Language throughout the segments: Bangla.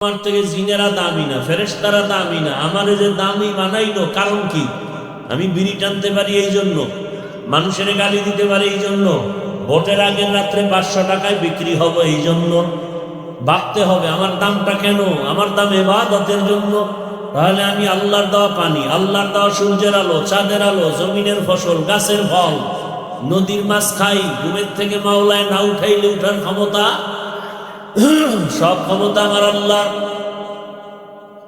আমার থেকে জিনেরা দামি না, ফেরেশতারা দামি না। আমারে যে দামি বানাইলো কারণ কি? আমি বিড়ি টানতে পারি এই জন্য মানুষের গালি দিতে পারি এই জন্য ভোটের আগের রাত্রে পাঁচশো টাকায় বিক্রি হব এই জন্য ভাবতে হবে আমার দামটা কেন? আমার দাম এবাদতের জন্য। তাহলে আমি আল্লাহর দেওয়া পানি, আল্লাহর দেওয়া সূর্যের আলো, চাঁদের আলো, জমিনের ফসল, গাছের ফল, নদীর মাছ খাই, ঘুমের থেকে মাওলায় না উঠাইলে উঠার ক্ষমতা সব ক্ষমতা আমার আল্লাহ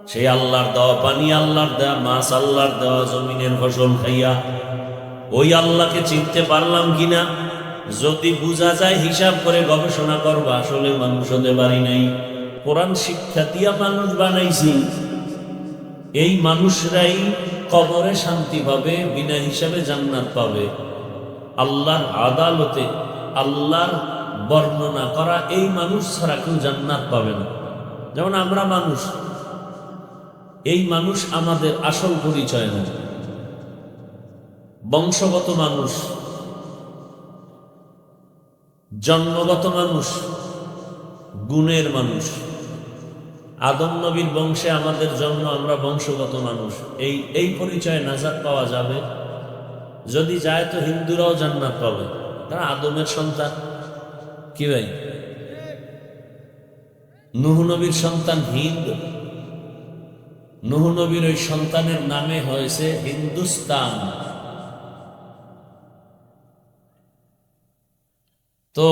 সেই আল্লাহর দেওয়া পানি, আল্লাহর দেওয়া মাছ, আল্লাহর দেওয়া জমিনের ফসল খাইয়া ওই আল্লাহকে চিনতে পারলাম কিনা? যদি বোঝা যায়, হিসাব করে গবেষণা করবা, আসলে মানুষ হতে পারি নাই। কোরআন শিক্ষা দিয়া মানুষ বানাইছি। এই মানুষরাই কবরে শান্তি পাবে, বিনা হিসাবে জান্নাত পাবে। আল্লাহর আদালতে, আল্লাহর বর্ণনা করা এই মানুষ ছাড়া কেউ জান্নাত পাবে না। যেমন আমরা মানুষ, এই মানুষ আমাদের আসল পরিচয় না। বংশগত মানুষ, জন্মগত মানুষ, গুণের মানুষ। আদম নবীর বংশে আমাদের জন্ম, আমরা বংশগত মানুষ। এই এই পরিচয়ে নাজাদ পাওয়া যাবে। যদি যায় তো হিন্দুরাও জান্নাত পাবে। তারা আদমের সন্তান। কি ভাই? নুহ নবীর সন্তান হিন্দ। নুহ নবীর ওই সন্তানের নামে হয়েছে হিন্দুস্তান। তো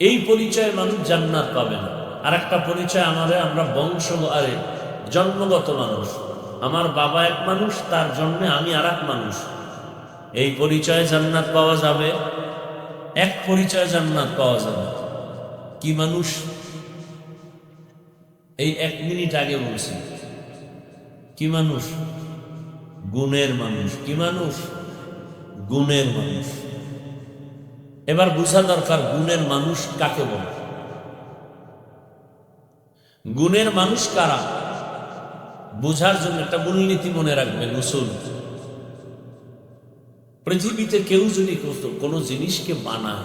এই পরিচয়ে মানুষ জান্নাত পাবে না। আর একটা পরিচয় আমাদের, আমরা বংশ, আরে জন্মগত মানুষ। আমার বাবা এক মানুষ, তার জন্মে আমি আর মানুষ। এই পরিচয়ে জান্নাত পাওয়া যাবে। এক পরিচয় জান্নাত পাওয়া যাবে। কি মানুষ? এই এক মিনিট আগে বলছি। কি মানুষ? গুণের মানুষ। কি মানুষ? গুণের মানুষ। এবার বোঝা দরকার, গুণের মানুষ কাকে বলে? গুণের মানুষ কারা? বোঝার জন্য একটা মূলনীতি মনে রাখবেন উসুল পৃথিবীতে কেউ যদি কোনো জিনিসকে বানায়,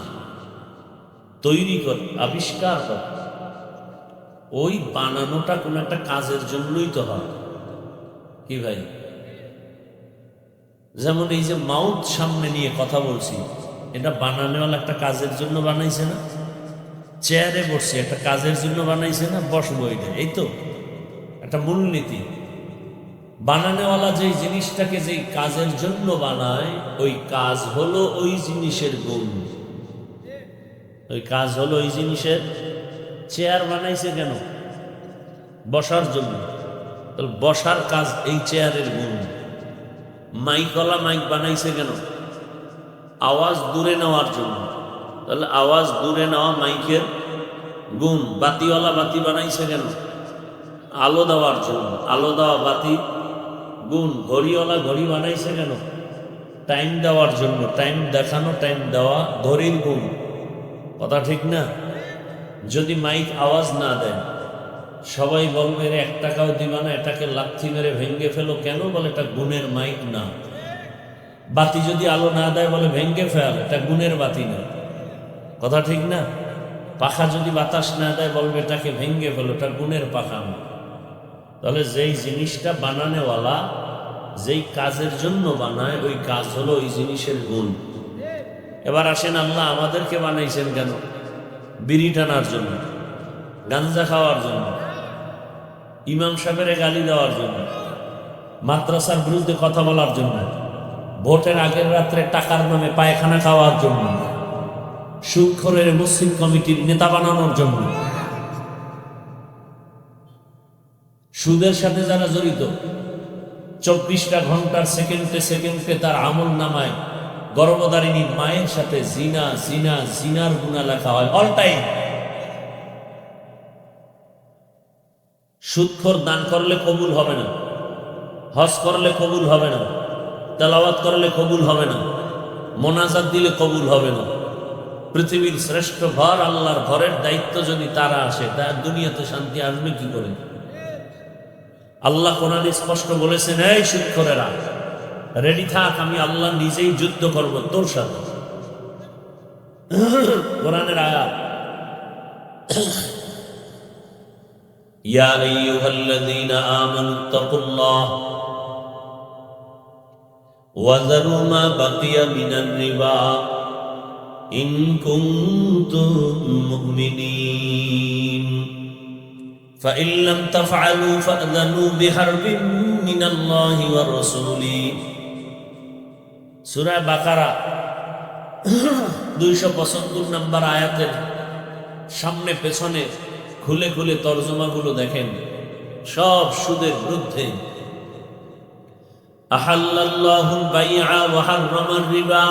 তৈরি করে, আবিষ্কার করে, ওই বানানোটা কোনো একটা কাজের জন্যই তো হয়। কি ভাই? যেমন এই যে মাউথ সামনে নিয়ে কথা বলছি, এটা বানানোওয়ালা একটা কাজের জন্য বানাইছে না? চেয়ারে বসছি একটা কাজের জন্য বানাইছে না? বসবো এটা, এই তো? একটা মূলনীতি। বানানোওয়ালা যেই জিনিসটাকে যেই কাজের জন্য বানায়, ওই কাজ হলো ওই জিনিসের গুণ। ওই কাজ হলো ওই জিনিসের চেয়ার বানাইছে কেন? বসার জন্য। বসার কাজ এই চেয়ারের গুণ। মাইকলা মাইক বানাইছে কেন? আওয়াজ দূরে নেওয়ার জন্য। তাহলে আওয়াজ দূরে নেওয়া মাইকের গুণ। বাতিওয়ালা বাতি বানাইছে কেন? আলো দেওয়ার জন্য। আলো দেওয়া বাতি গুণ, ঘড়িওয়ালা ঘড়ি বানাইছে কেন? টাইম দেওয়ার জন্য টাইম দেখানো টাইম দেওয়া ঘড়ির গুণ। কথা ঠিক না? যদি মাইক আওয়াজ না দেয়, সবাই বলবে "এরে এক টাকাও দিবা না, এটাকে লাথি মেরে ভেঙ্গে ফেলো কেন? বলে এটা গুণের মাইক না। বাতি যদি আলো না দেয়, বলে ভেঙ্গে ফেল, এটা গুণের বাতি না। কথা ঠিক না? পাখা যদি বাতাস না দেয় বলবে এটাকে ভেঙ্গে ফেলো, এটা গুণের পাখা না। তাহলে যেই জিনিসটা বানানেওয়ালা, যেই কাজের জন্য বানায়, ওই কাজ হলো ওই জিনিসের গুণ। এবার আসেন, আল্লাহ আমাদেরকে বানাইছেন কেন? বিড়ি টানার জন্য, গাঞ্জা খাওয়ার জন্য, ইমাম সাহেবের গালি দেওয়ার জন্য, মাদ্রাসার বিরুদ্ধে কথা বলার জন্য, ভোটের আগের রাত্রে টাকার নামে পায়খানা খাওয়ার জন্য সুখরের মুসলিম কমিটির নেতা বানানোর জন্য সুদের সাথে যারা জড়িত, চব্বিশটা ঘণ্টার সেকেন্ডে সেকেন্ডে তার আমল নামায়, গর্ভধারিণী মায়ের সাথে জিনা জিনা, জিনার গুণা লেখা হয় অল টাইম সুদখোর দান করলে কবুল হবে না, হজ করলে কবুল হবে না, তেলাওয়াত করলে কবুল হবে না, মোনাজাত দিলে কবুল হবে না। পৃথিবীর শ্রেষ্ঠ ঘর আল্লাহর ঘরের দায়িত্ব যদি তারা আসে তার দুনিয়াতে শান্তি আসবে কি করে? আল্লাহ কোরআনে স্পষ্ট বলেছেন এই সুৎখরেরা রেডি থাক আমি আল্লাহ নিজেই যুদ্ধ করব তোর সাথে কোরআনের আয়াত يا أيها الذين آمنوا اتقوا الله وذروا ما بقي من الربا إن كنتم مؤمنين فإن لم تفعلوا فأذنوا بحرب من الله ورسوله سورة بقرة দুইশো পঁচাত্তর নাম্বার আয়াতের সামনে পেছনে খুলে খুলে তর্জমাগুলো দেখেন সব সুদের বিরুদ্ধে আহাল্লাল্লাহুল বাইআ ওয়া হাররামার রিবা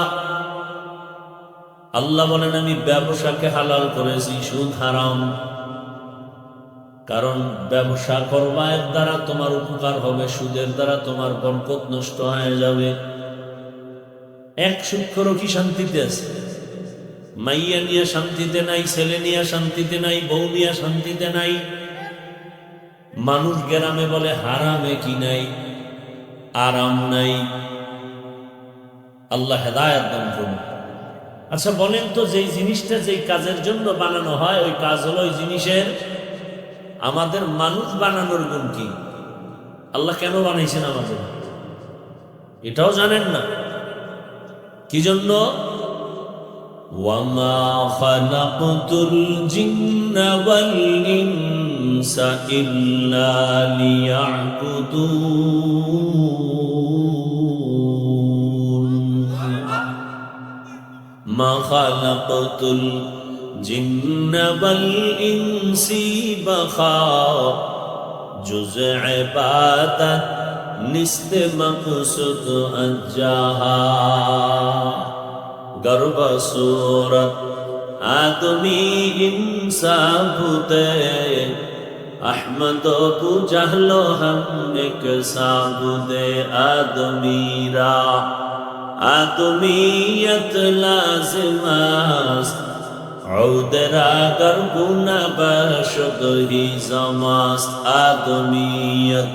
আল্লাহ বলেন আমি ব্যবসাকে হালাল করেছি সুদ হারাম কারণ ব্যবসা করবা এর দ্বারা তোমার উপকার হবে, সুদের দ্বারা তোমার বরকত নষ্ট হয়ে যাবে। এক সুক্ষরও কি শান্তিতে আছে। মাইয়া নিয়ে শান্তিতে নাই, ছেলে নিয়ে শান্তিতে নাই, বউ নিয়ে শান্তিতে নাই। মানুষ গ্রামে বলে, হারামে কি নাই? আরাম নাই। আল্লাহ হেদায়ত দান করুন। আচ্ছা বলেন তো, যেই জিনিসটা যেই কাজের জন্য বানানো হয়, ওই কাজ হলো ওই জিনিসের আমাদের মানুষ বানানোর গুণ কি আল্লাহ কেন বানাইছেন আমাদের এটাও জানেন না কি জন্য وما خلقت الجن والإنس إلا ليعبدون ما خلقت الجن জিন্ন বল ইনসি বখা নিস্ত মকসুদ আজাহা গর্ব সুরত আদমি ইনসা ভূতে احمد کو جہلو ہم ایک عودرا گرگونا بشد هی زماست آدمیت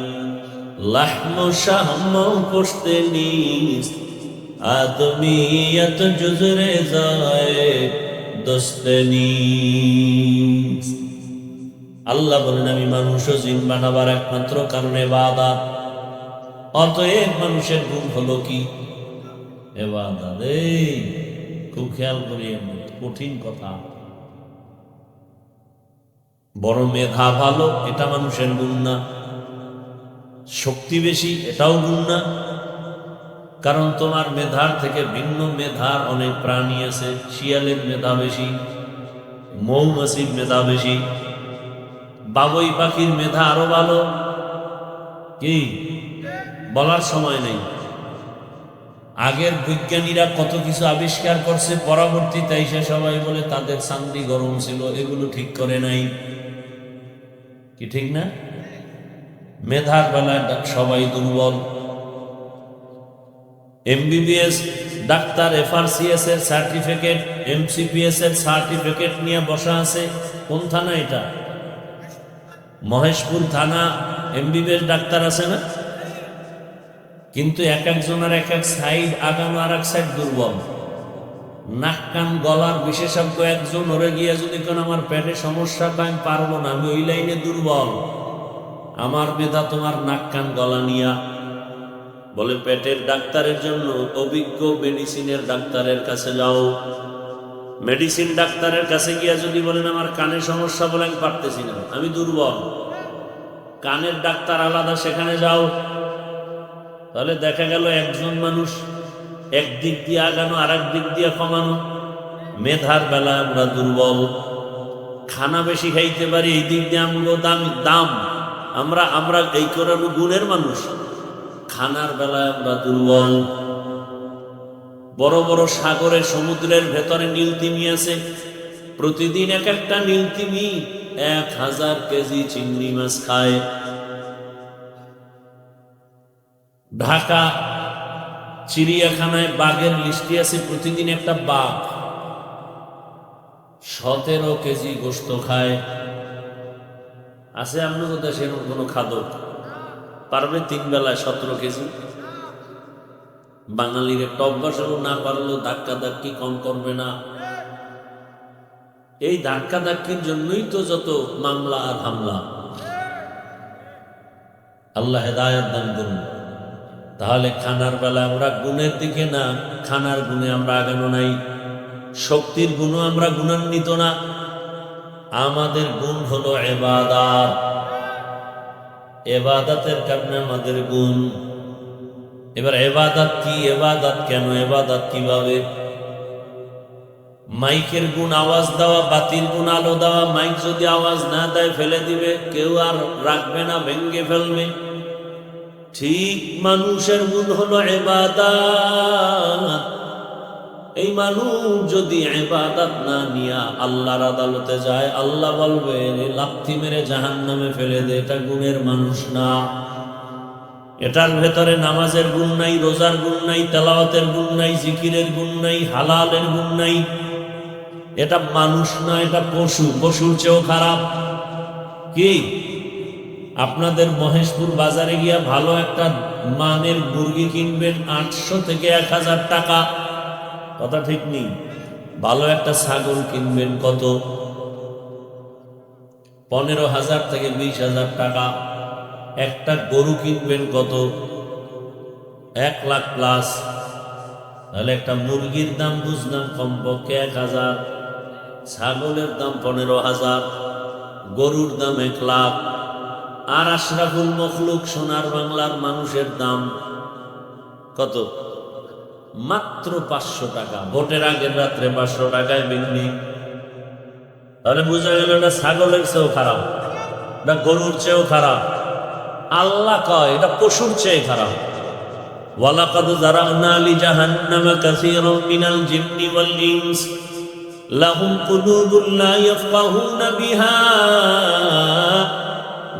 لحم و شهم و پشت نیست আদমিয়ত জুজরে যায় দোস্তনি আল্লাহ বলেন আমি মানুষ ও জিন বানাবার একমাত্র কারণে বাদা অতএব মানুষের গুণ হলো কি এবাদা রে খুব খেয়াল করিয়ে কঠিন কথা। বড় মেধা ভালো, এটা মানুষের গুণ না। শক্তি বেশি, এটাও গুণ না। কারণ তোমার মেধার থেকে ভিন্ন মেধার অনেক প্রাণী আছে। শিয়ালের মেধা বেশি, মৌমাছির মেধা বেশি, বাবুই পাখির মেধা আরও ভালো। কি? বলার সময় নেই। আগের বিজ্ঞানীরা কত কিছু আবিষ্কার করছে, পরবর্তীতে এসে সবাই বলে, তাদের চান্দি গরম ছিল, এগুলো ঠিক করে নাই। কি ঠিক না? মেধার বেলায় সবাই দুর্বল। এমবিবিএস ডাক্তার, এফআরসিএস এর সার্টিফিকেট এমসিপিএস এর সার্টিফিকেট নিয়ে বসা আছে। কোন থানা এটা? মহেশপুর থানা, এমবিবিএস ডাক্তার আছে না? কিন্তু এক একজনের এক এক সাইড আগাম আর এক সাইড দুর্বল। নাক, কান, গলার বিশেষজ্ঞ একজন ওরে গিয়ে যদি কোন আমার পেটে সমস্যা আমি পারব না, আমি ওই লাইনে দুর্বল। আমার মেধা তোমার নাক, কান, গলা নিয়া বলে, পেটের ডাক্তারের জন্য অভিজ্ঞ মেডিসিনের ডাক্তারের কাছে যাও। মেডিসিন ডাক্তারের কাছে গিয়া যদি বলেন, আমার কানে সমস্যা বলে আমি পারতেছি না, আমি দুর্বল। কানের ডাক্তার আলাদা, সেখানে যাও। তাহলে দেখা গেল একজন মানুষ এক দিক দিয়ে আগানো আর দিক দিয়ে কমানো। মেধার বেলা আমরা দুর্বল। খানা বেশি খাইতে পারি, এই দিক দিয়ে আমগুলো দাম দাম। আমরা আমরা এই করানো গুণের মানুষ। খানার বেলায় আমরা দুর্বল। বড় বড় সাগরে, সমুদ্রের ভেতরে নীলতিমি আছে। প্রতিদিন এক একটা নীলতিমি এক হাজার কেজি চিংড়ি মাছ খায়। ঢাকা, চিড়িয়াখানায় বাঘের লিস্টি আছে প্রতিদিন একটা বাঘ। সতেরো কেজি গোস্ত খায়। আছে আপনার কোথায় সেরকম কোনো খাদক? পারবে তিন বেলায় সতেরো কেজি? বাঙালির একটা অভ্যাস হলো না পারলেও ধাক্কা ধাক্কি কম করবে না। এই ধাক্কা ধাক্কির জন্যই তো যত মামলা আর হামলা। আল্লাহ হেদায়ত দান করুন। তাহলে খানার বেলা আমরা গুণের দিকে না, খানার গুণে আমরা আগানো নাই। শক্তির গুণও আমরা গুণান্বিত না। আমাদের গুণ হলো এবাদাত। এবাদাতের কারণে আমাদের গুণ। এবার এবাদাত কি, এবাদাত কেন, এবাদাত কীভাবে? মাইকের গুণ আওয়াজ দেওয়া, বাতির গুণ আলো দেওয়া, মাইক যদি আওয়াজ না দেয়, ফেলে দিবে, কেউ আর রাখবে না ভেঙ্গে ফেলবে। ঠিক মানুষের গুণ হলো এবাদাত এই মানুষ যদি এবাদাত না নিয়া আল্লাহর আদালতে যায়, আল্লাহ বলবে লাথি মেরে জাহান নামে ফেলে দে, এটা গুণের মানুষ না। এটার ভেতরে নামাজের গুণ নাই, রোজার গুণ নাই, তেলাওয়াতের গুণ নাই, জিকিরের গুণ নাই, হালালের গুণ নাই। এটা মানুষ না, এটা পশু, পশুর চেয়েও খারাপ। কি? আপনাদের মহেশপুর বাজারে গিয়া ভালো একটা মানের মুরগি কিনবেন আটশো থেকে এক হাজার টাকা। কথা ঠিক নেই। ভালো একটা ছাগল কিনবেন কত? পনেরো হাজার থেকে বিশ হাজার টাকা। একটা গরু কিনবেন কত? এক লাখ প্লাস। তাহলে একটা মুরগির দাম বুঝলাম কমপক্ষে এক হাজার। ছাগলের দাম পনেরো হাজার। গরুর দাম এক লাখ। আর আশরাফুল মখলুক সোনার বাংলার মানুষের দাম কত? মাত্র পাঁচশো টাকা। ভোটের আগের রাত্রে পাঁচশো টাকায় বিক্রি। তাহলে বোঝা গেল এটা ছাগলের চেয়েও খারাপ এটা গরুর চেয়েও খারাপ। আল্লাহ কয়, এটা পশুর চেয়ে খারাপ। ওয়ালাকাদ জারানা লিজাহান্নামা কাসীরাম মিনাল জিন্নি ওয়াল লাহুম লা ইয়াফকাহুনা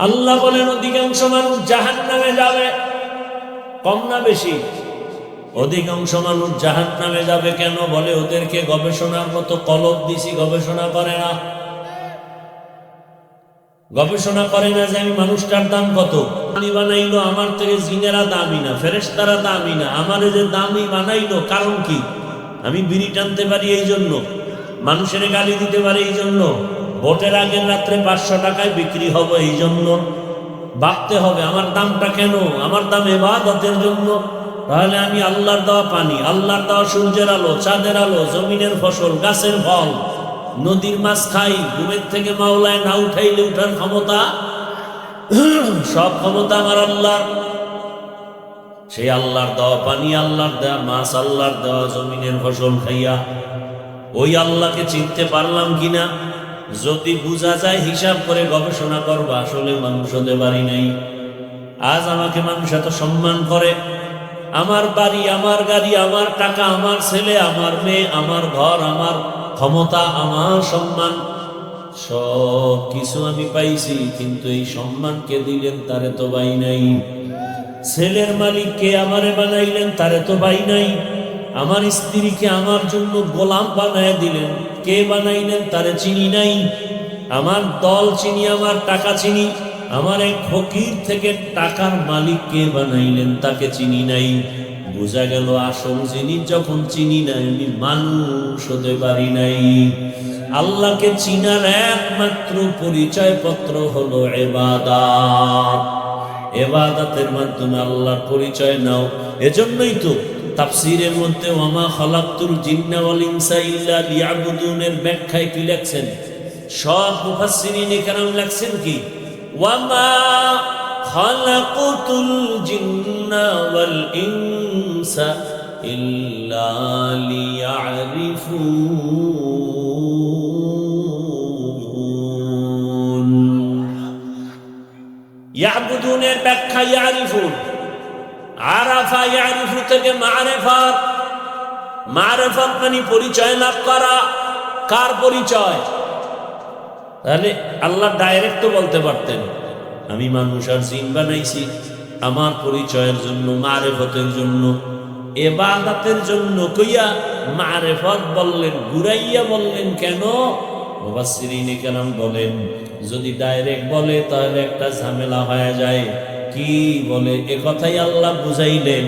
আল্লাহ বলেন, অধিকাংশ মানুষ জাহান নামে যাবে। কম না বেশি? অধিকাংশ মানুষ জাহান নামে যাবে কেন? বলে ওদেরকে গবেষণার মতো কলব দিছি, গবেষণা করে না। গবেষণা করে না যে আমি মানুষটার দাম কত? আমি বানাইলো আমার থেকে জিনেরা দামি না ফেরেস্তারা দামি না। আমার যে দামি বানাইলো কারণ কি? আমি বিড়ি টানতে পারি এই জন্য মানুষের গালি দিতে পারি এই জন্য ভোটের আগের রাত্রে পাঁচশো টাকায় বিক্রি হবে এই জন্য ভাবতে হবে, আমার দামটা কেন? আমার দাম এবাদতের জন্য। তাহলে আমি আল্লাহর দেওয়া পানি, আল্লাহর দেওয়া সূর্যের আলো, চাঁদের আলো, জমিনের ফসল, গাছের ফল, নদীর মাছ খাই, ঘুমের থেকে মাওলায় না উঠাইলে উঠার ক্ষমতা? সব ক্ষমতা আমার আল্লাহর। সেই আল্লাহর দেওয়া পানি, আল্লাহর দেওয়া মাছ, আল্লাহর দেওয়া জমিনের ফসল খাইয়া, ওই আল্লাহকে চিনতে পারলাম কিনা? যদি বোঝা যায়, হিসাব করে গবেষণা করব, আসলে মানুষ হতে পারি নাই। আজ আমাকে মানুষ এত সম্মান করে। আমার বাড়ি, আমার গাড়ি, আমার টাকা, আমার ছেলে, আমার মেয়ে, আমার ঘর, আমার ক্ষমতা, আমার সম্মান, সব কিছু আমি পাইছি, কিন্তু এই সম্মানকে দিলেন তারে তো পাই নাই। ছেলের মালিক কে আমারে বানাইলেন তারে তো পাই নাই। আমার স্ত্রীকে আমার জন্য গোলাম বানায় দিলেন। কে বানাইলেন তারে চিনি নাই। আমার দল চিনি, আমার টাকা চিনি। আমার এক ফকির থেকে টাকার মালিক কে বানাইলেন তাকে চিনি নাই। বোঝা গেল আসল জিনিস যখন চিনি নাই আমি মানুষ হতে পারি নাই। আল্লাহকে চিনার একমাত্র পরিচয় পত্র হলো এবাদাত। এবাদাতের মাধ্যমে আল্লাহর পরিচয় নাও। এজন্যই তো তাফসিরের মধ্যে, ওয়ামা খালাকতুল জিন্না ওয়াল ইনসা ইল্লা লিয়াবুদুনের ব্যাখ্যায় কি লেখছেন? সব মুফাসসিরিন কেরাম লেখছেন কি? ওয়ামা খালাকতুল জিন্না ওয়াল ইনসা ইল্লা লিয়ারিফুন। ইয়াবুদুনের ব্যাখ্যা ইয়ারিফুন। আরাফা ইয়ারিফু থেকে মারেফাত। মারেফাত মানে পরিচয় লাভ করা। কার পরিচয়? তাহলে আল্লাহ ডাইরেক্ট তো বলতে পারতেন, আমি মানুষ আর জিন বানাইছি, আমার পরিচয়ের জন্য, মারেফতের জন্য। এবাদাতের জন্য কইয়া মারেফত বললেন, ঘুরাইয়া বললেন কেন? মুবাসসিরিনে কেরাম বলেন, যদি ডাইরেক্ট বলে তাহলে একটা ঝামেলা হয়ে যায়। কি বলে? এ কথাই আল্লাহ বুঝাইলেন।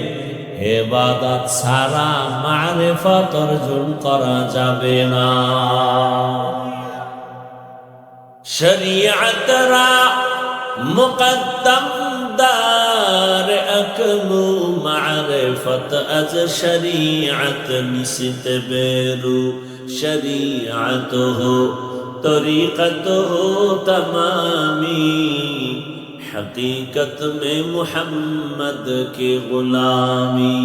এবাদাত ছাড়া মারেফত অর্জন করা যাবে না। শরিয়ত রা মুকদ্দম দার আকমু মারিফত আজ শরিয়ত নিসিত বেরু। শরিয়ত হো তরিকত হো তমামি حقیقت میں محمد کے غلامی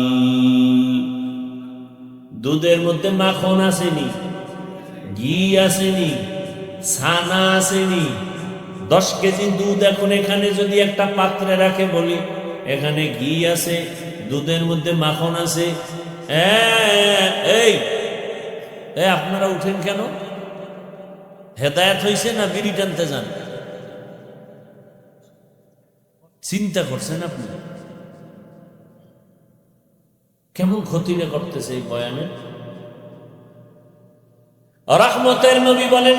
দুধের মধ্যে মাখন আসেনি ঘি আসেনি ছানা আসেনি দশ কেজি দুধ এখন এখানে যদি একটা পাত্রে রাখে বলি, এখানে ঘি আছে, দুধের মধ্যে মাখন আছে। এই আপনারা উঠেন কেন? হেদায়ত হয়েছে না বিড়ি টানতে যান? চিন্তা করছেন আপনি? কেমন ক্ষতিটা করতেছে এই বয়ানে? রহমতের নবী বলেন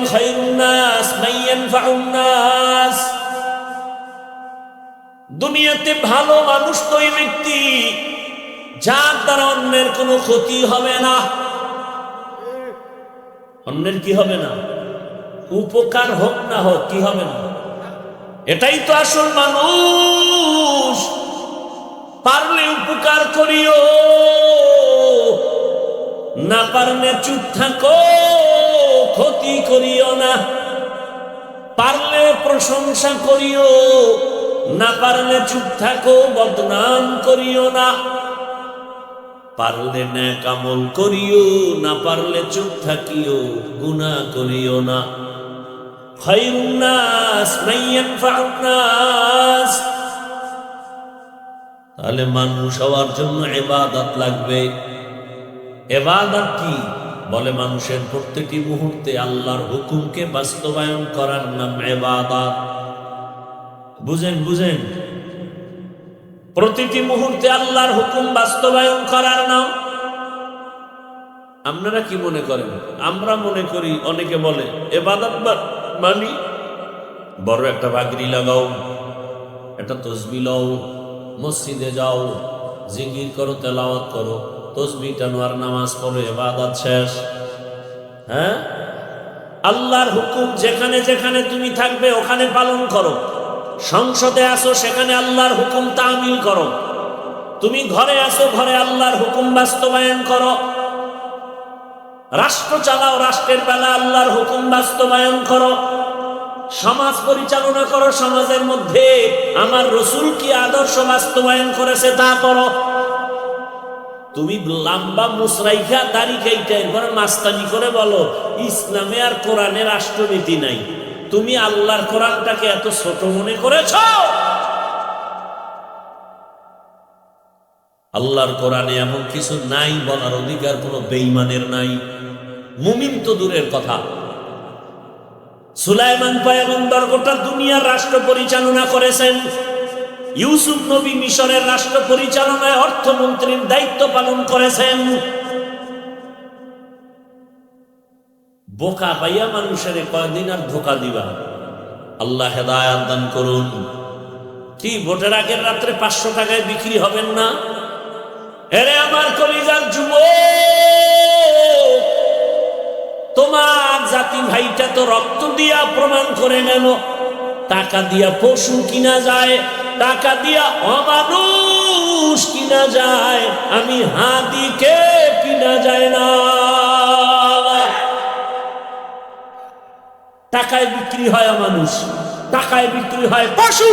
দুনিয়াতে ভালো মানুষ তো ওই ব্যক্তি, যার দ্বারা অন্যের কোনো ক্ষতি হবে না। অন্যের কি হবে না? উপকার হোক না হোক, কি হবে না? এটাই তো আসল মানুষ। পারলে উপকার করিও। না পারলে চুপ থাকো, ক্ষতি করিও না। পারলে প্রশংসা করিও, না পারলে চুপ থাকো, বদনাম করিও না। পারলে ন্যাক আমল করিও, না পারলে চুপ থাকিও, গুনাহ করিও না। খায়রুন নাস মান ইয়ানফাউন নাস। তাহলে মানুষ হওয়ার জন্য এবাদত লাগবে। এবাদত কি? বলে মানুষের প্রত্যেকটি মুহূর্তে আল্লাহর হুকুমকে বাস্তবায়ন করার নাম এবাদত। বুঝেন বুঝেন? প্রতিটি মুহূর্তে আল্লাহর হুকুম বাস্তবায়ন করার নাম। আপনারা কি মনে করেন? আমরা মনে করি, অনেকে বলে, এবাদত বা- মানি, বড় একটা বাগরি লাগাও, একটা তসবি লও, মসজিদে যাও জিঙ্গির করো, তেলাওয়াত করো, তসবি টানোয়ার, নামাজ পড়ো এবাদত শেষ। হ্যাঁ? আল্লাহর হুকুম, যেখানে যেখানে তুমি থাকবে, ওখানে পালন করো। সংসদে আসো, সেখানে আল্লাহর হুকুম তামিল করো। তুমি ঘরে আসো, ঘরে আল্লাহর হুকুম বাস্তবায়ন করো। রাষ্ট্র চালাও, রাষ্ট্রের বেলা আল্লাহর হুকুম বাস্তবায়ন করো। সমাজ পরিচালনা করো সমাজের মধ্যে। আমার রসুল কি আদর্শ বাস্তবায়ন করেছে তা করো তুমি লাম্বা মুসরাইখা দাড়ি খাইটা এরপরে মাস্তানি করে বলো, ইসলামে আর কোরআনে রাষ্ট্রনীতি নাই। তুমি আল্লাহর কোরআনটাকে এত ছোট মনে করেছ? আল্লাহর কোরআনে এমন কিছু নাই বলার অধিকার কোনো বেইমানের নাই। মুমিন তো দূরের কথা। সুলাইমান পয়গম্বর গোটা দুনিয়ার রাষ্ট্র পরিচালনা করেছেন। ইউসুফ নবী মিশরের রাষ্ট্র পরিচালনায় অর্থমন্ত্রীর দায়িত্ব পালন করেছেন। বোকা পাইয়া মানুষের কয়দিন আর ধোকা দিবা। আল্লাহ হেদায়াত দান করুন। কি, ভোটের আগের রাত্রে পাঁচশো টাকায় বিক্রি হবেন না? এরে আমার কলিজার যুব তোমার জাতি ভাইটা তো রক্ত দিয়া প্রমাণ করে নেন, টাকা দিয়া পশু কিনা যায়, টাকা দিয়া অমানুষ কিনা যায়, আমি হাদিকে কিনা যায় না। টাকায় বিক্রি হয় মানুষ টাকায় বিক্রি হয় পশু।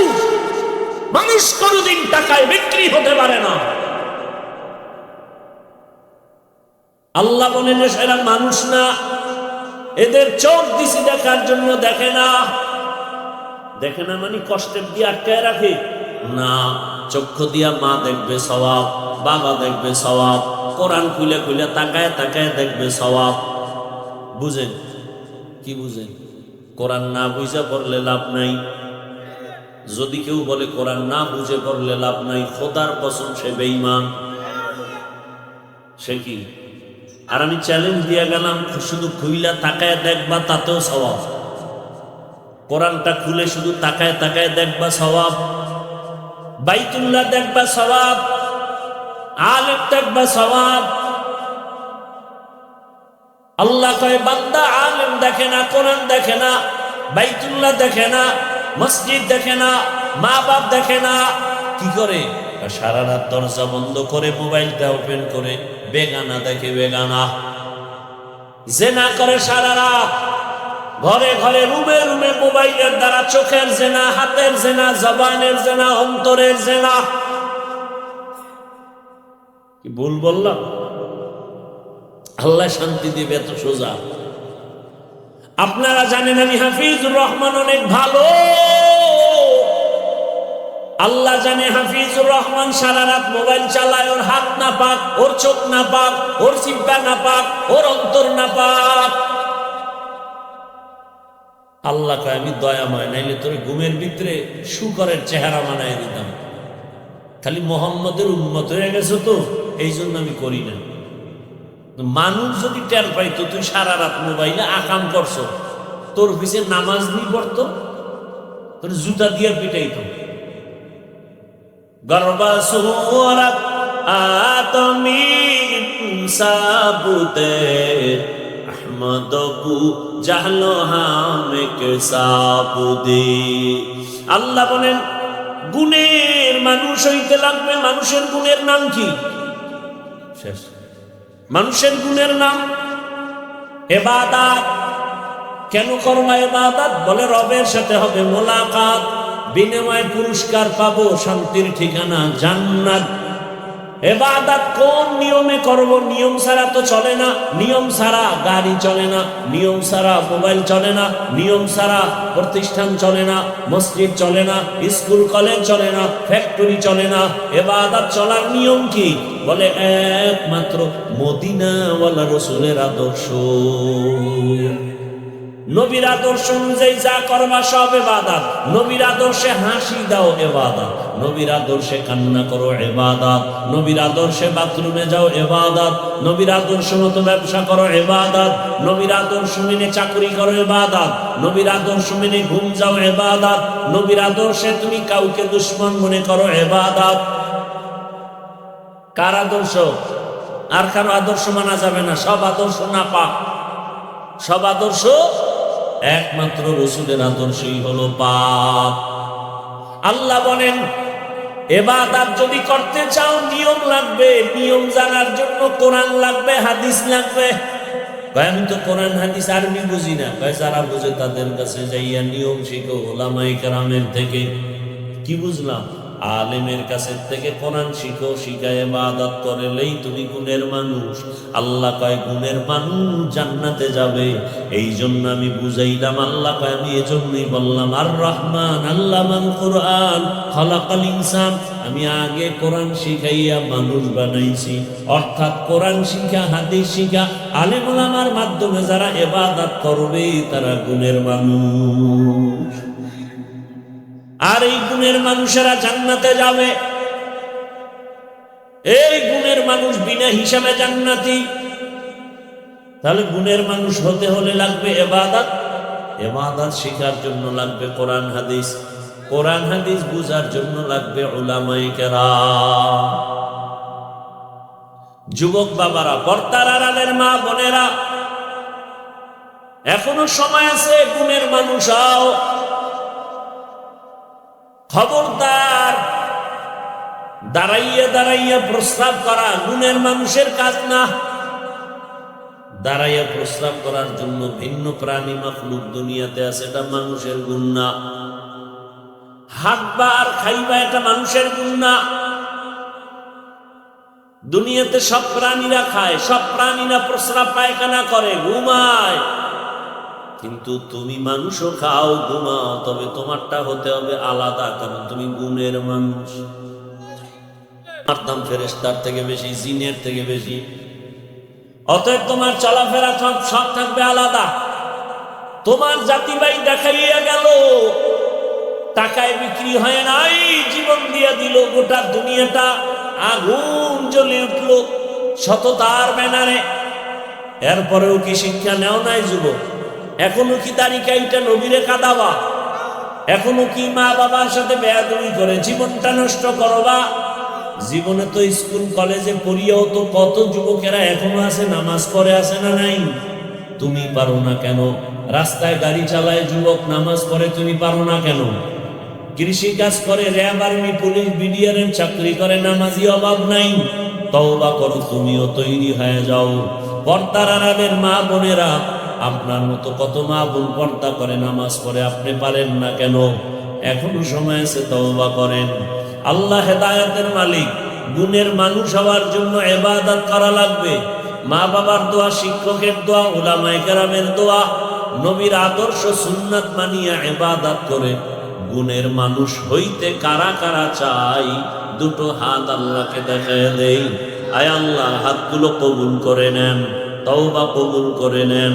মানুষ কোনোদিন টাকায় বিক্রি হতে পারে না। আল্লাহ বলেন এরা মানুষ না, এদের চোখ দিছি দেখার জন্য দেখে না। দেখে না মানে কষ্টের দিয়ে আটকায় রাখে। না, চক্ষু দিয়া মা দেখবে সবাব বাবা দেখবে সবাব কোরআন খুলে খুলে তাকায় তাকায় দেখবে সবাব বুঝেন? কি বুঝেন? কোরআন না বুঝে পড়লে লাভ নাই। যদি কেউ বলে কোরআন না বুঝে পড়লে লাভ নাই, খোদার কসম সে বেইমান সে কি? আর আমি চ্যালেঞ্জ দিয়ে গেলাম, শুধু খুইলা তাকায় দেখবা তাতেও স্বভাব কোরআনটা খুলে শুধু তাকায় তাকায় দেখবা স্বভাব বাইতুল্লাহ দেখবা স্বভাব আলেম দেখবা স্বভাব আল্লাহ কয়, বান্দা আলেম দেখে না, কোরআন দেখে না, বাইতুল্লাহ দেখে না, মসজিদ দেখে না মা বাপ দেখে না। কি করে? সারা রাত দরজা বন্ধ করে, মোবাইলটা ওপেন করে। বেগানা, দেখে বেগানা। জেনা করে সারা রাত ঘরে ঘরে রুমে রুমে মোবাইলের দ্বারা চোখের জেনা, হাতের জেনা, জবানের জেনা, অন্তরের জেনা। কি ভুল বললাম? আল্লাহ শান্তি দিবে এত সোজা। আপনারা জানেন আমি হাফিজুর রহমান অনেক ভালো। আল্লাহ জানে হাফিজুর রহমান সারা রাত মোবাইল চালায়, ওর হাত না পাক, ওর চোখ না পাক, ওর জিব্বা না পাক, ওর অন্তর না পাক। আল্লাহ কয়, আমি দয়াময়, নাইলে তোর ঘুমের ভিতরে শুকরের চেহারা বানায় দিতাম। খালি মোহাম্মদের উন্মত হয়ে গেছে তো, এই জন্য আমি করি না। মানুষ যদি টের পাইতো তুই সারা রাত মোবাইলে আকাম করছ, তোর পিছে নামাজ নি পড়তো? তোর জুতা দিয়ে পিটাইতো। গর্বা সুরাত আতমি সাবুতে আহমদকু জাহলো হামেক সাবুদে। আল্লাহ বলেন গুণের মানুষ হইতে লাগবে মানুষের গুণের নাম কি? শেষ। মানুষের গুণের নাম এবাদাত। কেন করবা এবাদাত? বলে রবের সাথে হবে মোলাকাত। বিনিময় পুরস্কার পাবো, শান্তির ঠিকানা জান্নাত। এবাদাত কোন নিয়মে করব? নিয়ম ছাড়া তো চলে না। নিয়ম ছাড়া গাড়ি চলে না। নিয়ম ছাড়া মোবাইল চলে না। নিয়ম ছাড়া প্রতিষ্ঠান চলে না। মসজিদ চলে না। স্কুল, কলেজ চলে না। ফ্যাক্টরি চলে না। এবাদাত চলার নিয়ম কি? বলে, একমাত্র মদিনাওয়ালা রসুলের আদর্শ। নবীর আদর্শ অনুযায়ী যা করবা সব এবাদাত। নবীর আদর্শে হাসি দাও এবাদাত। নবীর আদর্শে কান্না করো এবাদাত। নবীর আদর্শে বাথরুমে যাও এবাদাত। নবীর আদর্শ মতো ব্যবসা করো এবাদাত। নবীর আদর্শ মেনে চাকরি করো এবাদাত। নবীর আদর্শ মেনে ঘুম যাও এবাদাত। নবীর আদর্শে তুমি কাউকে দুশ্মন মনে করো এবাদাত। কার আদর্শ? আর কারও আদর্শ মানা যাবে না। সব আদর্শ না পা সব আদর্শ একমাত্র রসুলের আদর্শই হলো পাপ। আল্লাহ বলেন, এবাদাত যদি করতে চাও, নিয়ম লাগবে, নিয়ম জানার জন্য কোরআন লাগবে, হাদিস লাগবে। আমি তো কোরআন, হাদিস, আরবি বুঝি না। যারা বুঝে তাদের কাছে যাইয়া নিয়ম শিখো ওলামাই কারামের থেকে। কি বুঝলাম? আলেমের কাছে থেকে কোরআন শিখো, শিখায় বাদাত করলেই তুমি গুণের মানুষ। আল্লাহ কয়, গুণের মানুষ জান্নাতে যাবে। এই জন্য আমি বুঝাইলাম, আল্লাহ কয়, আমি এজন্যই বললাম, আর রহমান আল্লাহ মান কোরআন, খলাকাল ইনসান। আমি আগে কোরআন শিখাইয়া মানুষ বানাইছি। অর্থাৎ কোরআন শিখা, হাদিস শিখা, আলেম ওলামার মাধ্যমে যারা এবাদাত করবে, তারা গুণের মানুষ। আর এই গুণের মানুষেরা জান্নাতে যাবে। এই গুণের মানুষ বিনা হিসাবে জান্নাতি। তাহলে গুণের মানুষ হতে হলে লাগবে এবাদাত। এবাদাত শেখার জন্য লাগবে কোরআন, হাদিস। কোরআন, হাদিস বুঝার জন্য লাগবে ওলামাই কেরা যুবক বাবারা পর্দার আড়ালের মা বোনেরা, এখনও সময় আছে গুণের মানুষ, আও। খবরদার। দাঁড়াইয়া দাঁড়াইয়া প্রস্তাব করা গুণের মানুষের কাজ না। দাঁড়াইয়া প্রস্তাব করার জন্য ভিন্ন প্রাণী মাফলুক দুনিয়াতে আছে, এটা মানুষের গুণ না। হাঁটবা আর খাইবা, এটা মানুষের গুণ না। দুনিয়াতে সব প্রাণীরা খায়, সব প্রাণীরা প্রস্রাব পায়খানা করে, ঘুমায়। কিন্তু তুমি মানুষও খাও ঘুমাও তবে তোমারটা হতে হবে আলাদা, কারণ তুমি গুণের মানুষ। থেকে বেশি অতএব তোমার চলাফেরা সব থাকবে আলাদা। তোমার দেখাইয়া গেল, টাকায় বিক্রি হয় জীবন দিয়া দিল গোটা দুনিয়াটা। আগুন জ্বলে উঠল সততার ব্যানারে। এরপরেও কি শিক্ষা নেও নাই যুবক? এখনও কি তারিকাইটা নবীরে কাদাবা? এখনও কি মা বাবার সাথে বেয়াদবি করে? জীবনটা নষ্ট করবা? জীবনে তো স্কুল, কলেজে পড়িয়েও তো কত যুবকেরা এখনও আছে, নামাজ পড়ে আছে না নাই? তুমি পারো না কেন? রাস্তায় গাড়ি চালায় যুবক, নামাজ পড়ে তুমি পারো না কেন? কৃষি কাজ করে, র্যাব আর্মি, পুলিশ বিডিআর চাকরি করে, নামাজি অভাব নাই। তওবা করো, তুমিও তৈরি হয়ে যাও। পর্দার আরামের মা বোনেরা আপনার মতো কত মা বোন পর্দা করে, নামাজ পড়ে, আপনি পারেন না কেন? এখনও সময় আছে, তওবা করেন। আল্লাহ হেদায়তের মালিক, গুণের মানুষ হওয়ার জন্য এবাদত করা লাগবে। মা বাবার দোয়া, শিক্ষকের দোয়া ওলামায়ে কেরামের দোয়া, নবীর আদর্শ সুন্নাত মানিয়া এবাদত করে। গুণের মানুষ হইতে কারা কারা চাই? দুটো হাত আল্লাহকে দেখা দেই। আয় আল্লাহ, হাতগুলো কবুল করে নেন, তওবা কবুল করে নেন।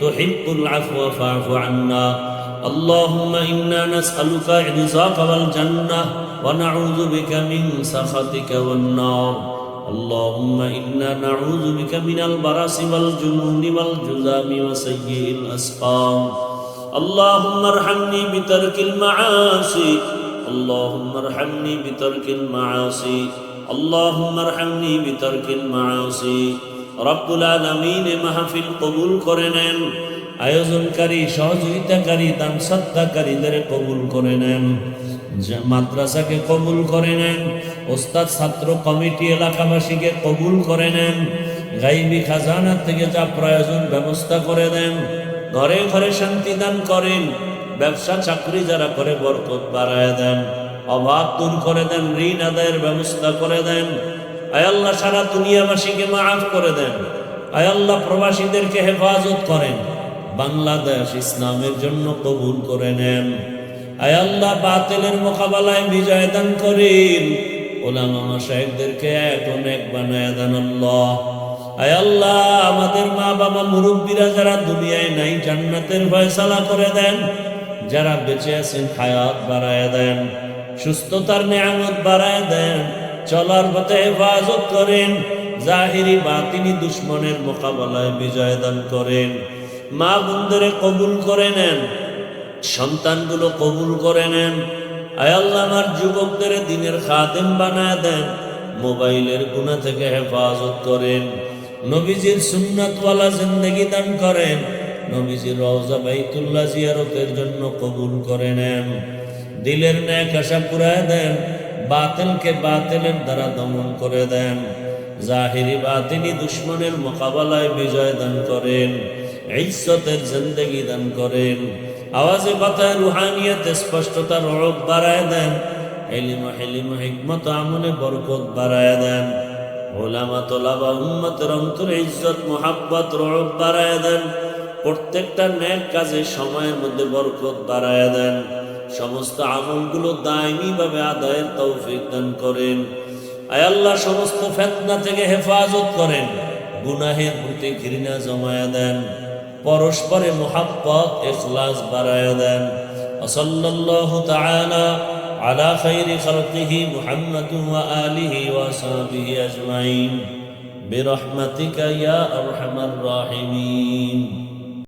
تحب العفو فاعف عنا. اللهم إنا نسألك رزاق والجنة ونعوذ بك من سخطك والنار. اللهم إنا نعوذ بك من البرص والجنون والجذام وسيء الأسقام. اللهم ارحمني بترك المعاصي. اللهم ارحمني بترك المعاصي. اللهم ارحمني بترك المعاصي. রব্দুল আলমিনে মাহফিল কবুল করে নেন। আয়োজনকারী, সহযোগিতাকারী, দান সত্তাকারীদের কবুল করে নেন। মাদ্রাসাকে কবুল করে নেন। ওস্তাদ, ছাত্র কমিটি এলাকাবাসীকে কবুল করে নেন। গাইবি খাজানা থেকে যা প্রয়োজন ব্যবস্থা করে দেন। ঘরে ঘরে শান্তি দান করেন। ব্যবসা, চাকরি যারা করে বরকত বাড়ায় দেন। অভাব দূর করে দেন। ঋণ আদায়ের ব্যবস্থা করে দেন। আয়াল্লাহ সারা দুনিয়াবাসীকে মাফ করে দেন। আয়াল্লাহ প্রবাসীদেরকে হেফাজত করেন। বাংলাদেশ ইসলামের জন্য কবুল করে নেন। আয়াল্লাহ বাতিলের মোকাবেলায় বিজয় দান করেন। এক অনেক বানায় দেন আল্লাহ। আয় আমাদের মা বাবা মুরব্বীরা যারা দুনিয়ায় নাই, জান্নাতের করে দেন। যারা বেঁচে আছেন, হায়াত বাড়ায় দেন। সুস্থতার নিয়ামত বাড়ায় দেন। চলার পথে হেফাজত করেন, জাহিরি বাতিনি দুশ্মনের মোকাবেলায় বিজয় দান করেন। মা বন্ধুরে কবুল করে নেন, সন্তানগুলো কবুল করে নেন। আয়াল্লাহ আমার যুবকদের দিনের খাদেম বানায় দেন, মোবাইলের গুণা থেকে হেফাজত করেন। নবীজির সুন্নাতওয়ালা জিন্দগি দান করেন, নবীজির রওজা বাইতুল্লাহ জিয়ারতের জন্য কবুল করে নেন। দিলের ন্যাক আশা পুরায় দেন বাতিলকে বাতিলের দ্বারা দমন করে দেন। জাহিরি বাতিনি দুশ্মনের মোকাবেলায় বিজয় দান করেন, ইজ্জতের জিন্দগি দান করেন। আওয়াজে কথায় রুহানিয়াতে স্পষ্টতার রব বাড়ায় দেন, এলিম, হেলিম, হিকমত, আমলে বরকত বাড়ায় দেন। ওলামা, তোলাবা, উম্মতের অন্তরে ইজ্জত, মোহাব্বত রব বাড়ায় দেন। প্রত্যেকটা ন্যাক কাজে সময়ের মধ্যে বরকত বাড়ায় দেন। সমস্ত আমলগুলো দায়নি ভাবে আদায়ের তৌফিক দান করেন আয় আল্লাহ সমস্ত ফেতনা থেকে হেফাজত করেন গুনাহের প্রতি ঘৃণা জমায়া দেন পরস্পরে মোহাব্বত ইখলাস বাড়ায়া দেন ওসল্লাল্লাহু তাআলা على خير خلقه محمد وآله وصحبه أجمعين برحمتك يا أرحم الراحمين